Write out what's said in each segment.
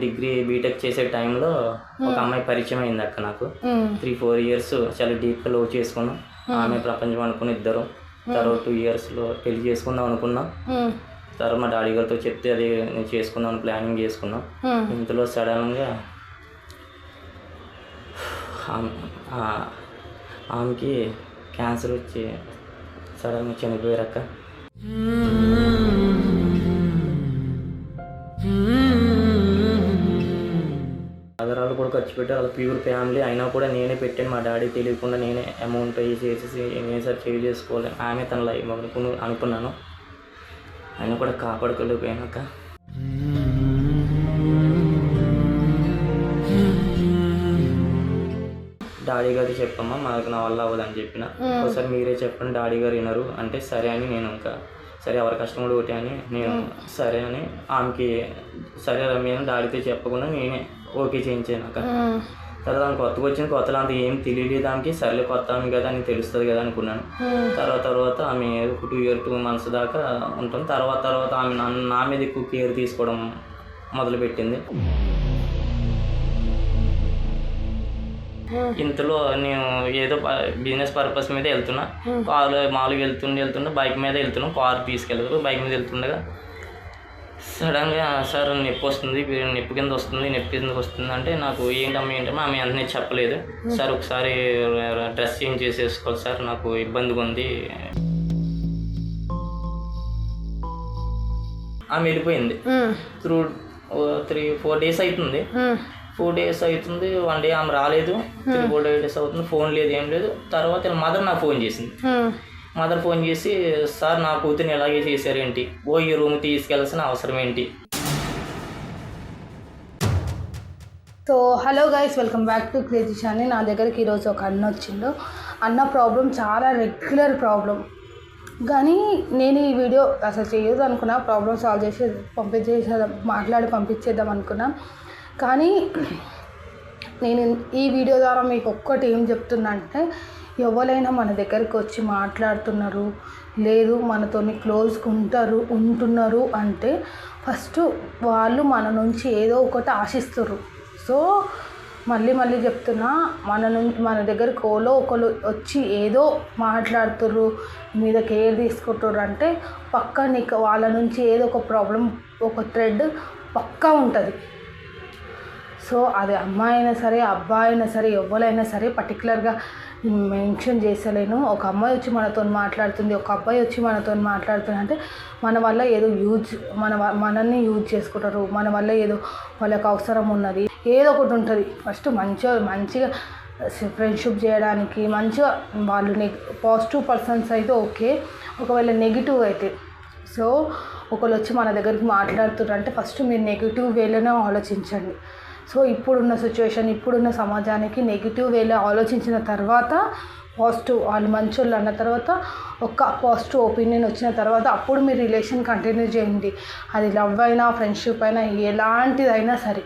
Degree BTech చేసే టైంలో ఒక అమ్మాయి పరిచయం అయింది అక్క నాకు. త్రీ ఫోర్ ఇయర్స్ చాలా డీప్గా లవ్ చేసుకున్నాం. ఆమె ప్రపంచం అనుకుని ఇద్దరు. తర్వాత టూ ఇయర్స్లో పెళ్ళి చేసుకుందాం అనుకున్నాం. తర్వాత మా డాడీ గారితో చెప్తే అది నేను చేసుకుందాం ప్లానింగ్ చేసుకున్నాం. ఇంతలో సడన్గా ఆమె- ఆ- ఆమెకి క్యాన్సర్ వచ్చి సడన్గా చనిపోయారు ఆధారాలు కూడా ఖర్చు పెట్టారు వాళ్ళ ప్యూర్ ఫ్యామిలీ అయినా కూడా నేనే పెట్టాను. మా డాడీ తెలియకుండా నేనే అమౌంట్ పే చేసేసి నేను సార్ సేవ్ చేసుకోవాలి. ఆమె తన లైఫ్ అనుకుని అనుకున్నాను. అయినా కూడా కాపాడుకోలేకపోయాక డాడీ గారు చెప్పమ్మా మాకు నా వల్ల అవ్వదని చెప్పిన. ఒకసారి మీరే చెప్పండి డాడీ గారు వినరు. అంటే సరే అని నేను ఇంకా సరే ఎవరి కష్టం కూడా ఒకటి అని నేను సరే అని ఆమెకి సరే రమ్య అని డాడీతో చెప్పకుండా నేనే ఓకే చేయించాను తర్వాత ఆమె కొత్తగా వచ్చిన కొత్తలో అంత ఏం తెలియలేదు ఆమెకి సర్లే కొత్త ఆమె కదా అని తెలుస్తుంది కదా అనుకున్నాను. తర్వాత తర్వాత ఆమె ఒక టూ ఇయర్ టూ మంత్స్ దాకా ఉంటుంది తర్వాత తర్వాత ఆమె నన్ను నా మీద ఎక్కువ కేర్ తీసుకోవడం మొదలుపెట్టింది. ఇంతలో నేను ఏదో బిజినెస్ పర్పస్ మీద వెళ్తున్నా. కారు మామూలుగా వెళ్తుండే వెళ్తుండే బైక్ మీద వెళ్తున్నాం. కారు తీసుకెళ్తారు బైక్ మీద వెళ్తుండగా సడన్గా సార్ నొప్పి వస్తుంది నొప్పి కింద వస్తుంది నొప్పి కింద వస్తుంది అంటే నాకు ఏంటమ్మా ఏంటమ్మా ఆమె వెంటనే చెప్పలేదు. సార్ ఒకసారి డ్రెస్ చేంజ్ చేసేసుకోవాలి సార్ నాకు ఇబ్బందిగా ఉంది. ఆమె వెళ్ళిపోయింది. త్రూ త్రీ ఫోర్ డేస్ అవుతుంది ఫోర్ డేస్ అవుతుంది వన్ డే ఆమె రాలేదు. త్రీ ఫోర్ డేస్ అవుతుంది ఫోన్ లేదు ఏం లేదు. తర్వాత మదర్ నాకు ఫోన్ చేసింది. మదర్ ఫోన్ చేసి సార్ నా కూతురిని ఎలాగే చేశారేంటి? ఓ ఈ రూమ్ తీసుకెళ్ళాల్సిన అవసరం ఏంటి so hello guys welcome back to crazy Shani నా దగ్గరికి ఈరోజు ఒక అన్న వచ్చిండు. అన్న ప్రాబ్లం చాలా రెగ్యులర్ ప్రాబ్లం కానీ నేను ఈ వీడియో అసలు చేయదు అనుకున్నా ప్రాబ్లం సాల్వ్ చేసి పంపించేసేదాం మాట్లాడి పంపించేద్దాం అనుకున్నా. కానీ నేను ఈ వీడియో ద్వారా మీకు ఒక్కటి ఏం చెప్తున్నా అంటే ఎవరైనా మన దగ్గరికి వచ్చి మాట్లాడుతున్నారు లేదు మనతోని క్లోజ్గా ఉంటారు ఉంటున్నారు అంటే ఫస్ట్ వాళ్ళు మన నుంచి ఏదో ఒకటి ఆశిస్తారు సో మళ్ళీ మళ్ళీ చెప్తున్నా మన నుంచి మన దగ్గరికి ఓలో ఒకరు వచ్చి ఏదో మాట్లాడుతుర్రు మీద కేర్ తీసుకుంటారు అంటే పక్క నీకు వాళ్ళ నుంచి ఏదో ఒక ప్రాబ్లం ఒక థ్రెడ్ పక్కా ఉంటుంది. సో అది అమ్మాయి అయినా సరే అబ్బాయి అయినా సరే ఎవరైనా సరే పర్టికులర్గా మెన్షన్ చేసలేను ఒక అమ్మాయి వచ్చి మనతో మాట్లాడుతుంది ఒక అబ్బాయి వచ్చి మనతో మాట్లాడుతుంది అంటే మన వల్ల ఏదో యూజ్ మన మనల్ని యూజ్ చేసుకుంటారు. మన వల్ల ఏదో వాళ్ళకి అవసరం ఉన్నది. ఏదో ఒకటి ఉంటుంది. ఫస్ట్ మంచిగా మంచిగా ఫ్రెండ్షిప్ చేయడానికి మంచిగా వాళ్ళు నెగ్ పాజిటివ్ పర్సన్స్ అయితే ఓకే. ఒకవేళ నెగిటివ్ అయితే. సో ఒకళ్ళు వచ్చి మన దగ్గరికి మాట్లాడుతున్నారు అంటే ఫస్ట్ మీరు నెగిటివ్ వేలోనే ఆలోచించండి. సో ఇప్పుడున్న సిచ్యువేషన్ ఇప్పుడున్న సమాజానికి నెగిటివ్ వేలో ఆలోచించిన తర్వాత పాజిటివ్ వాళ్ళు మంచోళ్ళు అన్న తర్వాత ఒక పాజిటివ్ ఒపీనియన్ వచ్చిన తర్వాత అప్పుడు మీరు రిలేషన్ కంటిన్యూ చేయండి. అది లవ్ అయినా ఫ్రెండ్షిప్ అయినా ఎలాంటిదైనా సరే.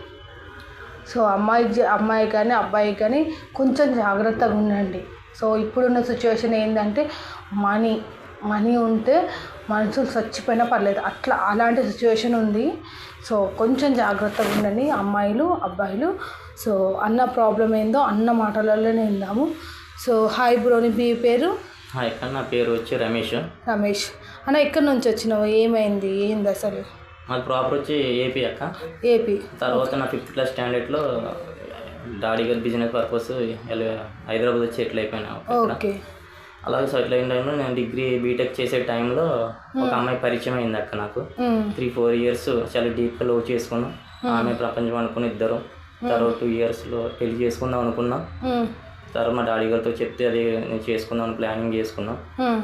సో అమ్మాయి అమ్మాయి కానీ అబ్బాయి కానీ కొంచెం జాగ్రత్తగా ఉండండి. సో ఇప్పుడున్న సిచ్యువేషన్ ఏంటంటే మనీ మనీ ఉంటే మనుషులు చచ్చిపోయినా పర్లేదు. అట్లా అలాంటి సిచ్యువేషన్ ఉంది. సో కొంచెం జాగ్రత్తగా ఉండండి. అమ్మాయిలు అబ్బాయిలు. సో అన్న ప్రాబ్లం ఏందో అన్న మాటలలోనే విందాము. సో హాయ్ బ్రోని మీ పేరు? హాయ్ అక్క నా పేరు వచ్చి రమేష్. రమేష్. అన్న ఎక్కడి నుంచి వచ్చినావు? ఏమైంది? ఏంది అసలు? మాది ప్రాపర్ వచ్చి ఏపీ అక్క. ఏపీ తర్వాత నా ఫిఫ్త్ క్లాస్ స్టాండర్డ్లో డాడీ గారి బిజినెస్ పర్పస్ హైదరాబాద్ వచ్చి ఇక్కడ ఓకే. అలాగే సెటిల్ అయిన టైంలో నేను డిగ్రీ బీటెక్ చేసే టైంలో ఒక అమ్మాయి పరిచయం అయింది అక్క నాకు. త్రీ ఫోర్ ఇయర్స్ చాలా డీప్గా లవ్ చేసుకున్నాం. ఆమె ప్రపంచం అనుకుని ఇద్దరు. తర్వాత టూ ఇయర్స్లో పెళ్ళి చేసుకుందాం అనుకున్నాం. తర్వాత మా డాడీ గారితో చెప్తే అది నేను చేసుకుందాం అని ప్లానింగ్ చేసుకున్నాం.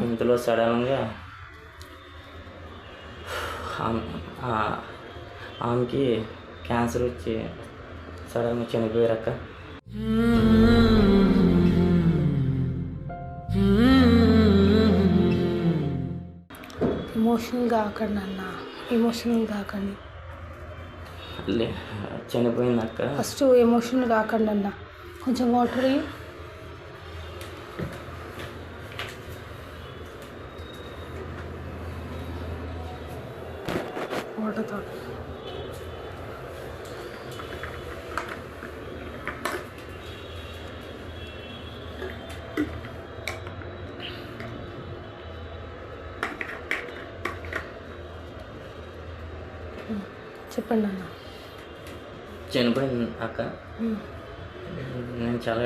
ఇంతలో సడన్గా ఆమెకి క్యాన్సర్ వచ్చి సడన్గా చనిపోయారు అక్క. ఎమోషనల్ కాకండి అన్న. ఎమోషనల్ కాకండి లే చనిపోయింది అక్క. ఫస్ట్ ఎమోషనల్ కాకండి అన్న. కొంచెం వాటర్ ఇయ్యి. వాటర్ తాగు చెప్పండి అన్న చనిపోయింది అక్క. నేను చాలా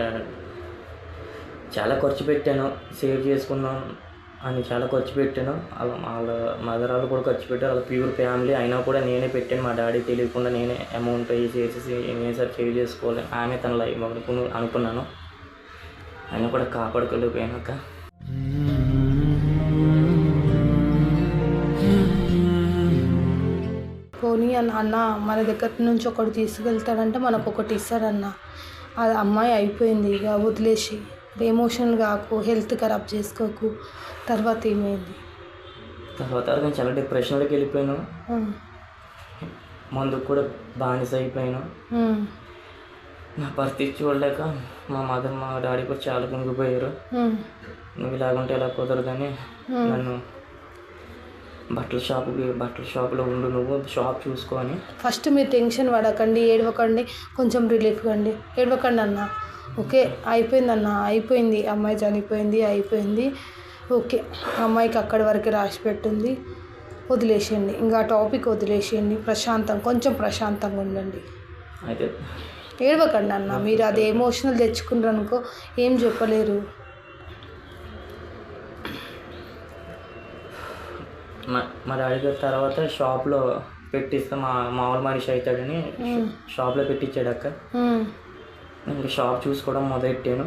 చాలా ఖర్చు పెట్టాను సేవ్ చేసుకున్నాను అని చాలా ఖర్చు పెట్టాను. వాళ్ళ వాళ్ళ మదర్ వాళ్ళు కూడా ఖర్చు పెట్టారు. వాళ్ళ ప్యూర్ ఫ్యామిలీ అయినా కూడా నేనే పెట్టాను. మా డాడీ తెలియకుండా నేనే అమౌంట్ అయ్యి చేసేసి నేను సార్ సేవ్ చేసుకోవాలి. ఆమె తన లైఫ్ అనుకుని అనుకున్నాను. అయినా కూడా కాపాడుకోలేకపోయాక పోనీ అన్న అన్న మన దగ్గర నుంచి ఒకటి తీసుకెళ్తాడంటే మనకు ఒకటి ఇస్తారన్న అది అమ్మాయి అయిపోయింది ఇక వదిలేసి. ఎమోషనల్ కాకు హెల్త్ ఖరాబ్ చేసుకోకు. తర్వాత ఏమైంది? తర్వాత నేను చాలా డిప్రెషన్లోకి వెళ్ళిపోయాను. ముందుకు కూడా బానిస అయిపోయాను. నా పరిస్థితి చూడలేక మా మదర్ మా డాడీ కూడా చాలా కుంగిపోయారు. నువ్వు ఇలాగుంటే ఎలా కుదరదని నన్ను బట్టల షాపుకి బట్టల షాపులో ఉండు నువ్వు షాప్ చూసుకొని. ఫస్ట్ మీరు టెన్షన్ పడకండి ఏడవకండి కొంచెం రిలీఫ్ కండి. ఏడవకండి అన్న. ఓకే అయిపోయింది అన్న. అయిపోయింది. అమ్మాయి చనిపోయింది అయిపోయింది. ఓకే అమ్మాయికి అక్కడి వరకు రాసి పెట్టింది. వదిలేసేయండి. ఇంకా టాపిక్ వదిలేసేయండి. ప్రశాంతం కొంచెం ప్రశాంతంగా ఉండండి. అయితే ఏడవకండి అన్న. మీరు అది ఎమోషనల్ తెచ్చుకున్నారు అనుకో ఏం చెప్పలేరు. మా మా డాడీ గారి తర్వాత షాప్లో పెట్టిస్తే మా మామూలు మనిషి అవుతాడని షాప్లో పెట్టించాడు అక్క. ఇంకా షాప్ చూసుకోవడం మొదలెట్టాను.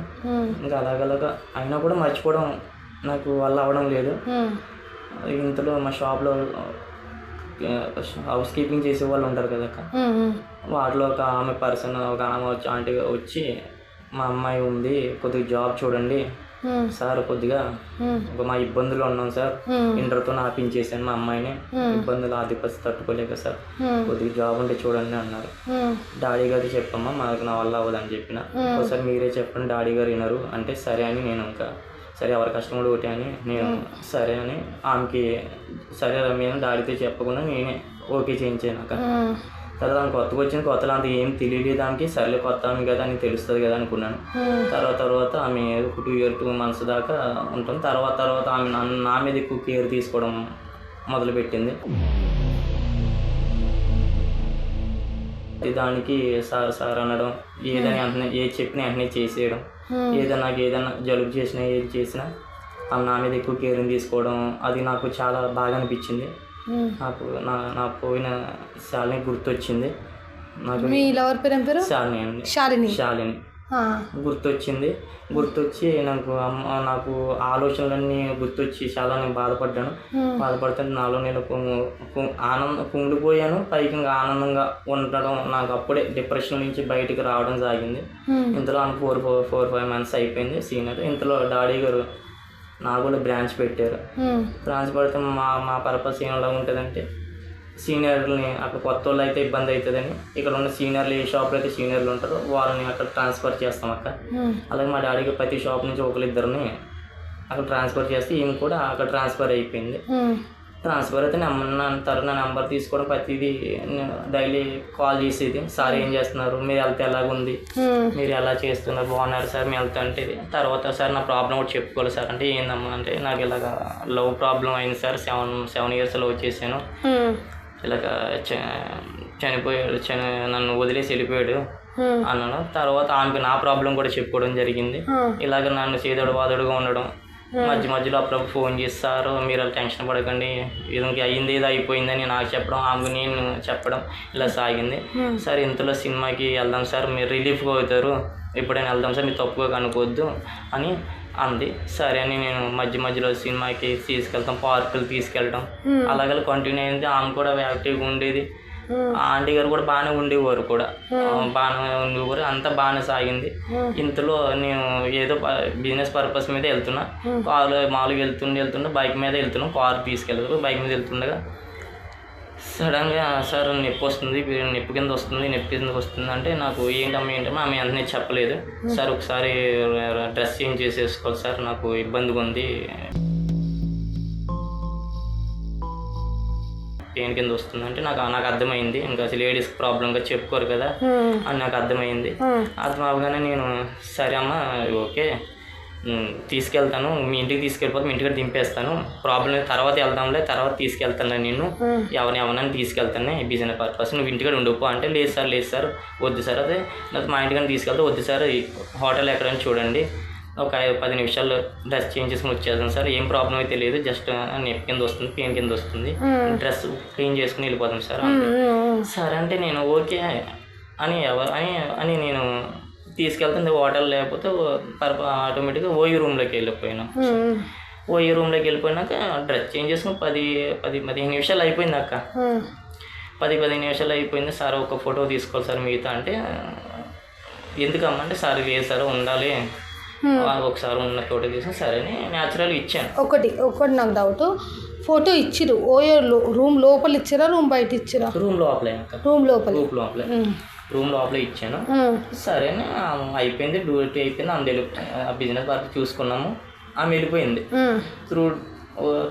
ఇంకా అలాగలాగా అయినా కూడా మర్చిపోవడం నాకు వల్ల అవడం లేదు. ఇంతలో మా షాప్లో హౌస్ కీపింగ్ చేసే వాళ్ళు ఉంటారు కదా అక్క. వాటిలో ఒక ఆమె పర్సన్ ఒక ఆమె వచ్చి ఆంటీ వచ్చి మా అమ్మాయి ఉంది కొద్దిగా జాబ్ చూడండి సార్ కొద్దిగా ఒక మా ఇబ్బందులు ఉన్నాం సార్. ఇంటర్తో ఆపించేసాను మా అమ్మాయిని. ఇబ్బందులు ఆధిపత్యం తట్టుకోలేక సార్. కొద్దిగా జాబ్ ఉంటే చూడండి అన్నారు. డాడీ గారు చెప్పమ్మా మాకు నా వల్ల అవ్వదని చెప్పిన. ఒకసారి మీరే చెప్పండి డాడీ గారు వినరు. అంటే సరే అని నేను ఇంకా సరే ఎవరి కష్టం కూడా ఒకటి అని నేను సరే అని ఆమెకి సరే రమ్య అని డాడీతో చెప్పకుండా నేనే ఓకే చేయించాను అక్క. ఉమ్, తర్వాత ఆమె కొత్తగా వచ్చిన కొత్తలో అంత ఏం తెలియలేదు ఆమెకి సర్లే కొత్త ఆమె కదా అని తెలుస్తుంది కదా అనుకున్నాను. తర్వాత తర్వాత ఆమె ఒక టూ ఇయర్ టూ మంత్స్ దాకా ఉంటుంది తర్వాత తర్వాత ఆమె నా మీద ఎక్కువ కేర్ తీసుకోవడం మొదలుపెట్టింది. దానికి సార్ సార్ అనడం ఏదైనా వెంటనే ఏది చెప్పినా వెంటనే చేసేయడం. ఏదైనా నాకు ఏదైనా జలుబు చేసినా ఏది చేసినా ఆమె నా మీద ఎక్కువ కేరింగ్ తీసుకోవడం అది నాకు చాలా బాగా అనిపించింది. నాకు నా నా పోయిన శాలిని గుర్తొచ్చింది. నాకు మీ లవర్ పేరు ఏం పేరు? శాలిని అండి. శాలిని. శాలిని. గుర్తొచ్చింది. గుర్తొచ్చి నాకు అమ్మ నాకు ఆలోచనలన్నీ గుర్తొచ్చి చాలా నేను బాధపడ్డాను. బాధపడితే నాలో నేను ఆనంద కుంగిపోయాను. పైకి ఇంకా ఆనందంగా ఉండడం నాకు అప్పుడే డిప్రెషన్ నుంచి బయటికి రావడం సాగింది. ఇంతలో four four four five months అయిపోయింది సీనియర్. ఇంతలో డాడీ గారు నాకు కూడా బ్రాంచ్ పెట్టారు. బ్రాంచ్ పెడితే మా మా పర్పస్ ఏమలా ఉంటుందంటే సీనియర్ని అక్కడ కొత్త వాళ్ళు అయితే ఇబ్బంది అవుతుందని ఇక్కడ ఉన్న సీనియర్లు ఏ షాప్లో అయితే సీనియర్లు ఉంటారో వాళ్ళని అక్కడ ట్రాన్స్ఫర్ చేస్తాం అక్క. అలాగే మా డాడీకి ప్రతి షాప్ నుంచి ఒకరిద్దరిని అక్కడ ట్రాన్స్ఫర్ చేస్తే ఈమె కూడా అక్కడ ట్రాన్స్ఫర్ అయిపోయింది. ట్రాన్స్ఫర్ అయితే నెంబర్ నా నెంబర్ తీసుకోవడం ప్రతిదీ డైలీ కాల్ చేసేది. సార్ ఏం చేస్తున్నారు? మీరు వెళ్తే ఎలాగుంది? మీరు ఎలా చేస్తున్నారు? బాగున్నారు సార్? మీ వెళ్తా అంటే తర్వాత సార్ నా ప్రాబ్లం కూడా చెప్పుకోవాలి సార్. అంటే ఏందమ్మా అంటే నాకు ఇలాగ లవ్ ప్రాబ్లం అయింది sir. Seven seven years love చేశాను. ఇలాగ చనిపోయాడు. చని నన్ను వదిలేసి వెళ్ళిపోయాడు. అన్నాను. తర్వాత ఆమెకి నా ప్రాబ్లం కూడా చెప్పుకోవడం జరిగింది. ఇలాగ నన్ను సీదడు వాదుడుగా ఉండడం. మధ్య మధ్యలో అప్పుడప్పుడు ఫోన్ చేస్తారు. మీరు అలా టెన్షన్ పడకండి. ఇది అయ్యింది ఏదో అయిపోయిందని నాకు చెప్పడం ఆమెకు నేను చెప్పడం ఇలా సాగింది. సార్ ఇంతలో సినిమాకి వెళ్దాం సార్. మీరు రిలీఫ్గా అవుతారు. ఎప్పుడైనా వెళ్దాం సార్. మీరు తప్పుగా అనుకోవద్దు అని అంది. సరే అని నేను మధ్య మధ్యలో సినిమాకి తీసుకెళ్తాం. పార్కులు తీసుకెళ్ళడం. అలాగే కంటిన్యూ అయింది. ఆమె కూడా యాక్టివ్గా ఉండేది. ఆంటీ గారు కూడా బాగానే ఉండేవారు కూడా. బాగానే ఉండేవారు. అంతా బాగానే సాగింది. ఇంతలో నేను ఏదో బిజినెస్ పర్పస్ మీద వెళ్తున్నా. కారు మామూలుగా వెళ్తుండే వెళ్తుండే బైక్ మీద వెళ్తున్నాం. కారు తీసుకెళ్తారు బైక్ మీద వెళ్తుండగా సడన్గా సార్ నొప్పి వస్తుంది. నొప్పి కింద వస్తుంది. నొప్పి కింద వస్తుంది. అంటే నాకు ఏంటమ్మా ఏంటమ్మా ఆమె వెంటనే చెప్పలేదు. సార్ ఒకసారి డ్రెస్ చేంజ్ చేసేసుకోవాలి సార్. నాకు ఇబ్బందిగా ఉంది. పెయిన్ కింద వస్తుంది అంటే నాకు నాకు అర్థమైంది. ఇంకా అసలు లేడీస్ ప్రాబ్లంగా చెప్పుకోరు కదా అని నాకు అర్థమైంది. అర్థం అవగానే నేను సరే అమ్మా ఓకే తీసుకెళ్తాను. మీ ఇంటికి తీసుకెళ్ళిపోతే మీ ఇంటికి దింపేస్తాను. ప్రాబ్లం తర్వాత వెళ్దాంలే తర్వాత తీసుకెళ్తాను నేను ఎవరిని ఎవరినైనా తీసుకెళ్తాను బిజినెస్ పర్పస్ నువ్వు ఇంటికాడ ఉండిపో అంటే లేదు సార్ లేదు సార్ వద్దు సార్. అదే మా ఇంటికి తీసుకెళ్తే వద్దు సార్ హోటల్ ఎక్కడైనా చూడండి. ఒక ఐదు పది నిమిషాల్లో డ్రెస్ చేంజ్ చేసుకుని వచ్చేస్తాను సార్. ఏం ప్రాబ్లం అయితే లేదు. జస్ట్ నెప్ కింద వస్తుంది పెయిన్ కింద వస్తుంది. డ్రెస్ క్లీన్ చేసుకుని వెళ్ళిపోతాం సార్. సరే అంటే నేను ఓకే అని ఎవరు అని అని నేను తీసుకెళ్తుంది హోటల్ లేకపోతే ఆటోమేటిక్గా ఓయి రూమ్లోకి వెళ్ళిపోయినాం ఓయి రూమ్లోకి వెళ్ళిపోయినాక డ్రెస్ చేంజ్ చేసుకుని పది పది పదిహేను నిమిషాలు అయిపోయింది అక్క. పది పదిహేను నిమిషాలు అయిపోయింది సార్. ఒక ఫోటో తీసుకోవాలి సార్ మిగతా అంటే ఎందుకమ్మా అంటే సార్ లేదు సార్ ఉండాలి. ఒకసారి ఉన్న ఫోటో తీసుకుని సరే అని న్యాచురల్ ఇచ్చాను. ఒకటి ఒకటి నాకు డౌట్ ఫోటో ఇచ్చిరు ఓయో రూమ్ లోపల ఇచ్చిరా రూమ్ బయట ఇచ్చిరా రూమ్ లోపలే రూమ్ లోపల. రూమ్ లోపలే. రూమ్ లోపలే ఇచ్చాను. సరే అయిపోయింది డ్యూటీ అయిపోయింది ఆ బిజినెస్ వర్క్ చూసుకున్నాము. ఆమె వెళ్ళిపోయింది. త్రూ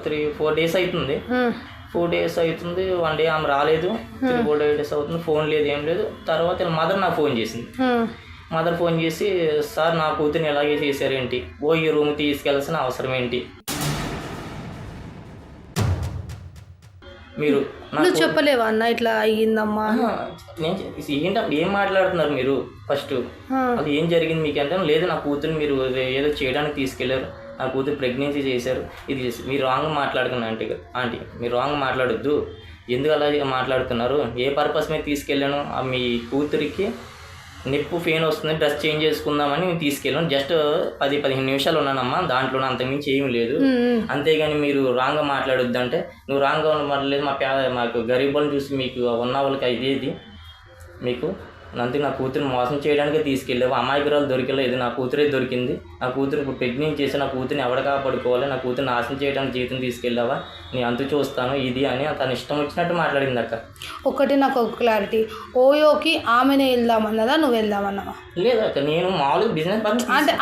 త్రీ ఫోర్ డేస్ అవుతుంది ఫోర్ డేస్ అవుతుంది వన్ డే ఆమె రాలేదు. త్రీ ఫోర్ డేస్ అవుతుంది ఫోన్ లేదు ఏం లేదు. తర్వాత మదర్ నాకు ఫోన్ చేసింది. మదర్ ఫోన్ చేసి సార్ నా కూతురిని ఎలాగే చేశారేంటి? ఓ ఈ రూమ్ తీసుకెళ్ళాల్సిన అవసరం ఏంటి మీరు నువ్వు చెప్పలేవా అన్న? ఇట్లా అయ్యిందమ్మా. నేను ఏంటప్పుడు ఏం మాట్లాడుతున్నారు మీరు ఫస్ట్? అది ఏం జరిగింది మీకు అంటే లేదు నా కూతురు మీరు ఏదో చేయడానికి తీసుకెళ్ళారు. నా కూతురు ప్రెగ్నెన్సీ చేశారు. ఇది చేసి- మీరు రాంగ్ మాట్లాడుకున్న ఆంటీ ఆంటీ మీరు రాంగ్ మాట్లాడొద్దు. ఎందుకు అలా మాట్లాడుతున్నారు? ఏ పర్పస్ మీద తీసుకెళ్ళాను? ఆ మీ కూతురికి నిప్పు ఫెయిన్ వస్తుంది డ్రెస్ చేంజ్ చేసుకుందామని నేను తీసుకెళ్ళాను. జస్ట్ పది పదిహేను నిమిషాలు ఉన్నానమ్మా దాంట్లో అంతకుమించి ఏమీ లేదు. అంతేగాని మీరు రాంగ్గా మాట్లాడొద్దు అంటే నువ్వు రాంగ్గా మాట్లాడలేదు మా పేద మాకు గరీబులను చూసి మీకు ఉన్న వాళ్ళకి ఇదేది మీకు అందుకే నా కూతురు మోసం చేయడానికే తీసుకెళ్ళావు అమాయకురాలు దొరికలేదు నా కూతురే దొరికింది. నా కూతురు ఇప్పుడు ప్రెగ్నెంట్ చేసి నా కూతురిని ఎవడ కాపాడుకోవాలి నా కూతురు నాశనం చేయడానికి జీవితం తీసుకెళ్ళావా? నీ అంతు చూస్తాను ఇది అని తన ఇష్టం వచ్చినట్టు మాట్లాడింది అక్క ఒకటి నాకు ఒక క్లారిటీ ఓయోకి ఆమెనే వెళ్దామన్నదా నువ్వు వెళ్దామన్నావా లేదు అక్క నేను మామూలుగా బిజినెస్ అంటే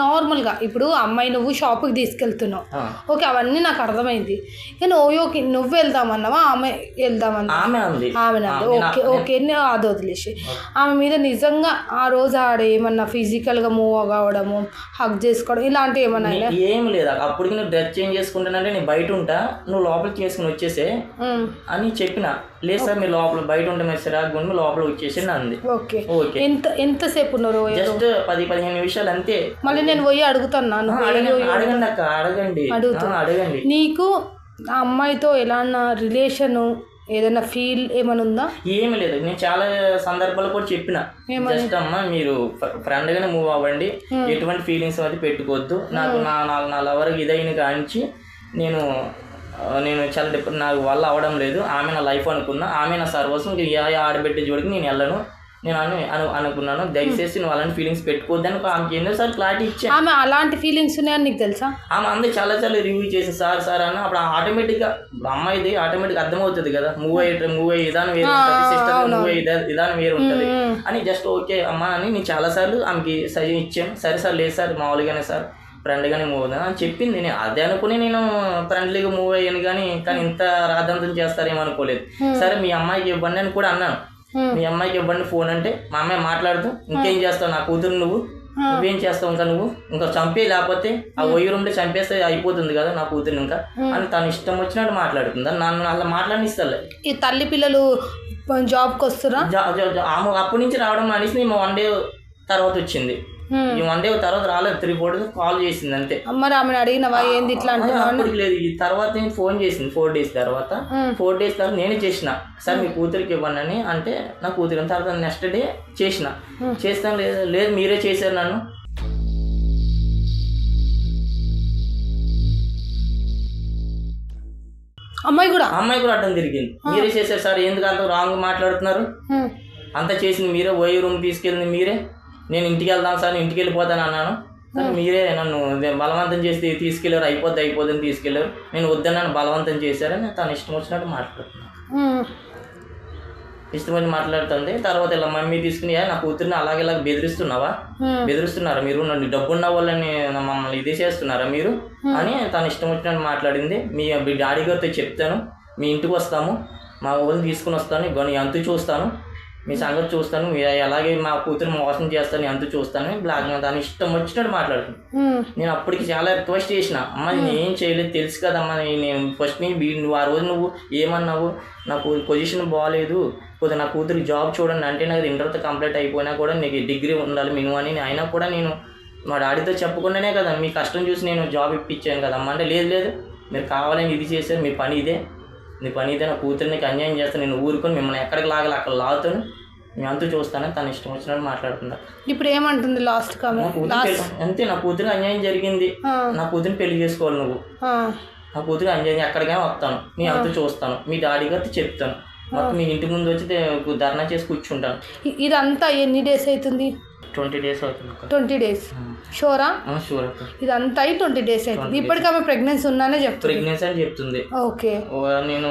నార్మల్గా ఇప్పుడు అమ్మాయి నువ్వు షాప్కి తీసుకెళ్తున్నావు. ఓకే అవన్నీ నాకు అర్థమైంది. కానీ ఓయోకి నువ్వు వెళ్దామన్నావా ఆమె వెళ్దామన్నా ఆమె అంది. ఓకే ఓకే నేను అది వదిలేసి. ఆమె మీద నిజంగా ఆ రోజు ఆడ ఏమన్నా ఫిజికల్గా మూవ్ కావడము హక్ చేసుకోవడం ఇలాంటివి ఏమన్నా ఏం లేదు. అప్పటికి నువ్వు డ్రెస్ చేంజ్ చేసుకుంటానంటే నేను బయట ఉంటా. నువ్వు లోపలికి చేసుకుని వచ్చేసే అని చెప్పిన. లేదు సార్ మీరు లోపల బయట ఉంటే మీరు సిరాకు ఉండి లోపల వచ్చేసి అంది. ఓకే. ఎంత ఎంతసేపు ఉన్నారు జస్ట్ పది పదిహేను నిమిషాలు అంతే. మళ్ళీ నేను పోయి అడుగుతున్నాను ఆ, అడగండి అక్క అడగండి. అడగండి. నీకు ఆ అమ్మాయితో ఎలాన్న రిలేషను ఏదైనా ఫీల్ ఏమైనా ఉందా? ఏమి లేదు. నేను చాలా సందర్భాలు కూడా చెప్పిన. జస్ట్ అమ్మ మీరు ఫ్రెండ్ గానే మూవ్ అవ్వండి. ఎటువంటి ఫీలింగ్స్ అది పెట్టుకోవద్దు. నాకు నా నా- లవర్ ఇదైన కానించి నేను నేను చాలా డిప్ నాకు వల్ల అవడం లేదు. ఆమె నా లైఫ్ అనుకున్నా. ఆమె నా సర్వస్వం ఇంక ఏ ఆడబెట్టే జోడికి నేను వెళ్ళను. నేను అను అను అనుకున్నాను. దయచేసి నువ్వు అలాంటి ఫీలింగ్స్ పెట్టుకోవద్దని ఆమెకి ఎన్నోసార్లు క్లారిటీ ఇచ్చాను ఆమె అలాంటి ఫీలింగ్స్ ఉన్నాయని నీకు తెలుసా? ఆమె అందరూ చాలా చాలా రివ్యూ చేసి సార్ సార్ అని అప్పుడు ఆటోమేటిక్గా అమ్మాయిది ఆటోమేటిక్ అర్థమవుతుంది కదా. మూవ్ అయ్యే మూవ్ అయ్యే విధానం వేరు ఉంటుంది. సిస్టర్ మూవ్ అయ్యే విధా- విధానం వేరు ఉంటుంది. అని జస్ట్ ఓకే అమ్మా అని నేను చాలాసార్లు ఆమెకి సజెషన్ ఇచ్చాను. సరే సార్ లేదు సార్ మామూలుగానే సార్. ఫ్రెండ్గానే మూవ్ అవుతుంది అని చెప్పింది నేను. అదే అనుకుని నేను ఫ్రెండ్లీగా మూవ్ అయ్యాను కానీ కానీ ఇంత రాద్ధాంతం చేస్తారేమో అనుకోలేదు. సరే మీ అమ్మాయికి ఇవ్వండి అని కూడా అన్నాను. మీ అమ్మాయికి ఇవ్వండి ఫోన్ అంటే మా అమ్మాయి మాట్లాడుతూ ఇంకేం చేస్తావు? నా కూతురు నువ్వు? నువ్వేం చేస్తావు ఇంకా నువ్వు? ఇంకా చంపే లేకపోతే ఆ ఒయ్యి రూమ్లో చంపేస్తే అయిపోతుంది కదా నా కూతురు ఇంకా? అని తన ఇష్టం వచ్చినట్టు మాట్లాడుతుంది. నన్ను అలా మాట్లాడిస్తలే. ఈ తల్లి పిల్లలు జాబ్కి వస్తురా? ఆమె అప్పటి నుంచి రావడం మానేసి నేను వన్ డే తర్వాత వచ్చింది. ఈ వన్ డే తర్వాత రాలేదు త్రీ ఫోర్ డేస్ కాల్ చేసింది అంతే. మరి ఆమెను అడిగినవా ఏంది ఇట్లా అంటే అప్పటికి లేదు ఈ తర్వాత నేను ఫోన్ చేసింది ఫోర్ డేస్ తర్వాత. ఫోర్ డేస్ తర్వాత నేనే చేసిన. సార్ మీ కూతురికి ఇవ్వండి అని అంటే నా కూతురు తర్వాత నెక్స్ట్ డే చేసిన. చేస్తాను లేదు లేదు మీరే చేశారు నన్ను. అమ్మాయి కూడా? అమ్మాయి కూడా అడ్డం తిరిగింది. మీరే చేశారు సార్ ఎందుకు అంత రాంగ్ మాట్లాడుతున్నారు? అంతా చేసింది మీరే పోయి రూమ్ తీసుకెళ్ళింది మీరే. నేను ఇంటికి వెళ్దాం సార్ ఇంటికి వెళ్ళిపోతాను అన్నాను. కానీ మీరే నన్ను బలవంతం చేసి తీసుకెళ్ళారు అయిపోద్ది అయిపోద్ది అని తీసుకెళ్ళారు నేను వద్దన్నాను బలవంతం చేశారని తను ఇష్టం వచ్చినట్టు మాట్లాడుతున్నాను ఉమ్, ఇష్టం వచ్చి మాట్లాడుతుంది తర్వాత ఇలా మమ్మీ తీసుకుని "ఏ, నా కూతుర్ని అలాగే ఇలా బెదిరిస్తున్నావా? బెదిరిస్తున్నారా మీరు? నన్ను డబ్బున్న వాళ్ళని మమ్మల్ని ఇది చేస్తున్నారా మీరు? అని తను ఇష్టం వచ్చినట్టు మాట్లాడింది. మీ డాడీ గారితో చెప్తాను. మీ ఇంటికి వస్తాము. మా ఊరిని తీసుకుని వస్తాను. అంతు చూస్తాను. మీ సంగతి చూస్తాను మీరు ఎలాగే మా కూతురు మోసం చేస్తాను ఎంత చూస్తాను బ్లాక్ దాని ఇష్టం వచ్చినట్టు మాట్లాడుతుంది. నేను అప్పటికి చాలా రిక్వెస్ట్ చేసిన అమ్మ నేను ఏం చేయలేదు తెలుసు కదమ్మా నేను- నేను ఫస్ట్ నువ్వు ఆ రోజు నువ్వు ఏమన్నావు? నాకు పొజిషన్ బాగాలేదు కొద్దిగా నా కూతురికి జాబ్ చూడండి అంటే నాకు ఇంటర్తో కంప్లీట్ అయిపోయినా కూడా నీకు డిగ్రీ ఉండాలి మినిమం అని అయినా కూడా నేను మా డాడీతో చెప్పకుండానే కదా మీ కష్టం చూసి నేను జాబ్ ఇప్పించాను కదమ్మా. అంటే లేదు లేదు మీరు కావాలని ఇది చేశారు మీ పని ఇదే నీ పని ఇదే నా కూతురిని అన్యాయం చేస్తాను నేను ఊరుకొని మిమ్మల్ని ఎక్కడికి లాగాలి అక్కడ లాగుతాను. నేను అంతా చూస్తాను తన ఇష్టం వచ్చినట్టు మాట్లాడుతుందా ఇప్పుడు ఏమంటుంది లాస్ట్ అంతే నా కూతురు అన్యాయం జరిగింది. నా కూతురిని పెళ్ళి చేసుకోవాలి నువ్వు. నా కూతురు అన్యాయం ఎక్కడికైనా వస్తాను. నీ అంత చూస్తాను. మీ డాడీ గారితో చెప్తాను. మొత్తం మీ ఇంటి ముందు వచ్చి ధర్నా చేసి కూర్చుంటాను. ఇదంతా ఎన్ని డేస్ అవుతుంది? ట్వంటీ డేస్ అవుతుంది ట్వంటీ డేస్. షోరా? షూర్ ఇదంతా అయి ట్వంటీ డేస్ అవుతుంది ఇప్పటికి ఆమె ప్రెగ్నెన్సీ ఉందనే చెప్తుంది. ప్రెగ్నెన్సీ అని చెప్తుంది. ఓకే. నేను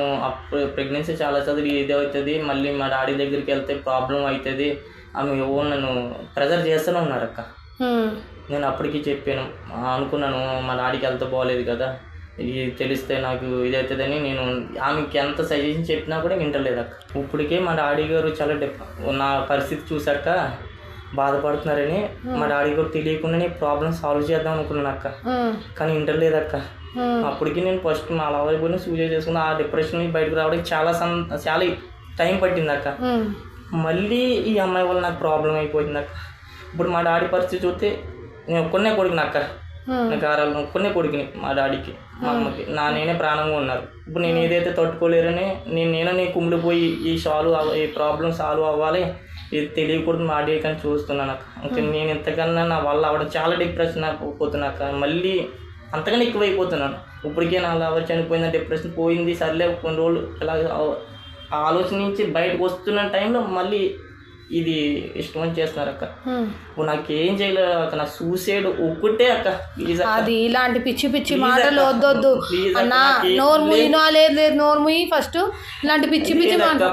ప్రెగ్నెన్సీ చాలా చదివి ఇది అవుతుంది. మళ్ళీ మా డాడీ దగ్గరికి వెళ్తే ప్రాబ్లం అవుతుంది. ఆమె ఓ నన్ను ప్రెజర్ చేస్తూనే ఉన్నారు అక్క. నేను అప్పటికి చెప్పాను. అనుకున్నాను మా డాడీకి వెళ్తే బాగోలేదు కదా. ఇది తెలిస్తే నాకు ఇది అవుతుందని నేను ఆమెకి ఎంత సజెషన్ చెప్పినా కూడా వింటలేదు అక్క. ఇప్పటికే మా డాడీ గారు చాలా నా పరిస్థితి చూసాక బాధపడుతున్నారని మా డాడీ గారు తెలియకుండానే ప్రాబ్లమ్ సాల్వ్ చేద్దాం అనుకున్నాను అక్క. కానీ అక్క ఉమ్, అప్పటికి నేను ఫస్ట్ మా లవర్ సూసైడ్ చేసుకుని ఆ డిప్రెషన్ నుంచి బయటకు రావడానికి చాలా సం చాలా టైం పట్టింది అక్క. మళ్ళీ ఈ అమ్మాయి వల్ల నాకు ప్రాబ్లం అయిపోయింది అక్క. ఇప్పుడు మా డాడీ పరిస్థితి చూస్తే నేను ఒక్కనే కొడుకుని అక్క. నాకు ఆరాలు ఒక్కనే కొడుకుని మా డాడీకి మా అమ్మకి. నా నేనే ప్రాణంగా ఉన్నారు. ఇప్పుడు నేను ఏదైతే తట్టుకోలేరని నేను నేను నీ కుమిలిపోయి ఈ సాల్వ్ ఈ ప్రాబ్లం సాల్వ్ అవ్వాలి. ఇది తెలియకూడదు మా కానీ చూస్తున్నాను అక్క. ఇంకా నేను ఇంతకన్నా నా వల్ల అవడం చాలా డిప్రెషన్ పోతున్నాక మళ్ళీ అంతకన్నా ఎక్కువైపోతున్నాను. ఇప్పటికే నా లవర్ చనిపోయిన డిప్రెషన్ పోయింది సర్లే కొన్ని రోజులు ఇలా ఆలోచన నుంచి బయటకు వస్తున్న టైంలో మళ్ళీ ఇది ఇష్టం చేస్తున్నారు అక్క. ఇప్పుడు నాకేం చేయలేదు అక్క నా సూసైడ్ ఒక్కటే అక్క. ప్లీజ్ అది ఇలాంటి పిచ్చి పిచ్చి మాటలు. వద్దొద్దు. అన్నా ఏ- నోరు ముయినా లేదు. లేదు నోరు ముయి ఫస్ట్ ఇలాంటి పిచ్చి పిచ్చి మాటలు.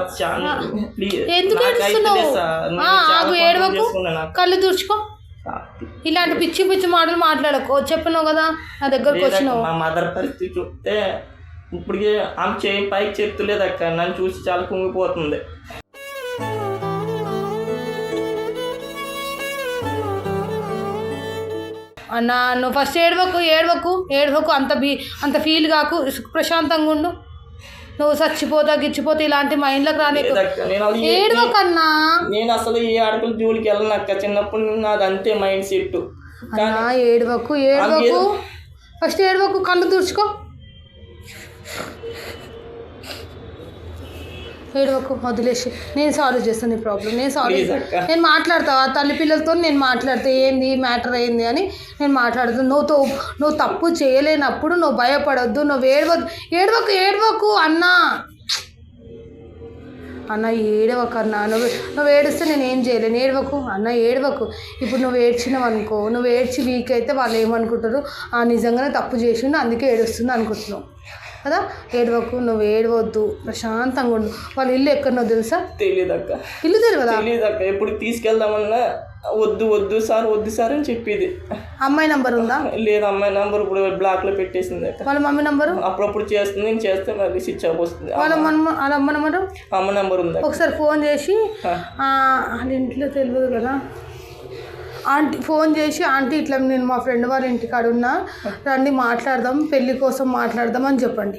ఎందుకు ఏడుస్తున్నావు? ఆగు ఏడవకు. కళ్ళు తుడుచుకో. ఇలాంటి పిచ్చి పిచ్చి మాటలు మాట్లాడకు. చెప్పినావు కదా నా దగ్గరకు వచ్చినావు. మా మదర్ పరిస్థితి చూస్తే ఇప్పటికే ఆమె చేయి పైకి చెప్తలేదు అక్క. నన్ను చూసి చాలా కుంగిపోతుంది. అన్న నువ్వు ఫస్ట్ ఏడవకు ఏడవకు ఏడవకు అంత బీ అంత ఫీల్ కాకు ప్రశాంతంగా ఉండు. నువ్వు చచ్చిపోతా గిచ్చిపోతా ఇలాంటి మైండ్లోకి ఏ- ఏడవకన్నా? నేను అసలు ఏ ఆడపిల్ల జోలికి వెళ్ళను అక్క. చిన్నప్పటి నుండి నాది అంతే మైండ్ సెట్ అన్నా ఏడవకు ఏడవకు. ఫస్ట్ ఏడవకు కళ్ళు తుడుచుకో. ఏడవకు వదిలేసి నేను సాల్వ్ చేస్తాను ఈ ప్రాబ్లం నేను సాల్వ్ అక్క. నేను మాట్లాడతా ఆ తల్లి పిల్లలతో నేను మాట్లాడితే ఏంది? మ్యాటర్ ఏంది అని నేను మాట్లాడుతాను. నువ్వు తో- నువ్వు తప్పు చేయలేనప్పుడు నువ్వు భయపడొద్దు నువ్వు ఏడవద్దు. ఏడవకు ఏడవకు అన్నా. అన్న ఏడవకు అన్న. నువ్వు నువ్వు ఏడిస్తే నేను ఏం చేయలేను. ఏడవకు అన్న ఏడవకు. ఇప్పుడు నువ్వు ఏడ్చినావు అనుకో నువ్వు ఏడ్చి వీక్ అయితే వాళ్ళు ఏమనుకుంటారు? ఆ నిజంగానే తప్పు చేసిండు అందుకే ఏడుస్తుంది అనుకుంటున్నావు. కదా? ఏడవకు నువ్వు ఏడవద్దు ప్రశాంతంగా ఉండు. వాళ్ళ ఇల్లు ఎక్కడనో తెలుసా? తెలియదు అక్క ఇల్లు తెలియదా తెలియదు అక్క ఎప్పుడు తీసుకెళ్దామన్నా వద్దు వద్దు సార్ వద్దు సార్ అని చెప్పేది. అమ్మాయి నంబర్ ఉందా? లేదు అమ్మాయి నంబర్ ఇప్పుడు బ్లాక్లో పెట్టేసింది వాళ్ళ మమ్మీ నంబరు? అప్పుడప్పుడు చేస్తుంది నేను చేస్తే మళ్ళీ స్విచ్ ఆఫ్ వస్తుంది. వాళ్ళ వాళ్ళ అమ్మ నంబరు? అమ్మ నంబర్ ఉంది. ఒకసారి ఫోన్ చేసి వాళ్ళ ఇంట్లో తెలియదు కదా? ఆంటీ ఫోన్ చేసి ఆంటీ ఇట్లా నేను మా ఫ్రెండ్ వాళ్ళ ఇంటికాడ ఉన్నా రండి మాట్లాడదాం పెళ్ళి కోసం మాట్లాడదాం అని చెప్పండి.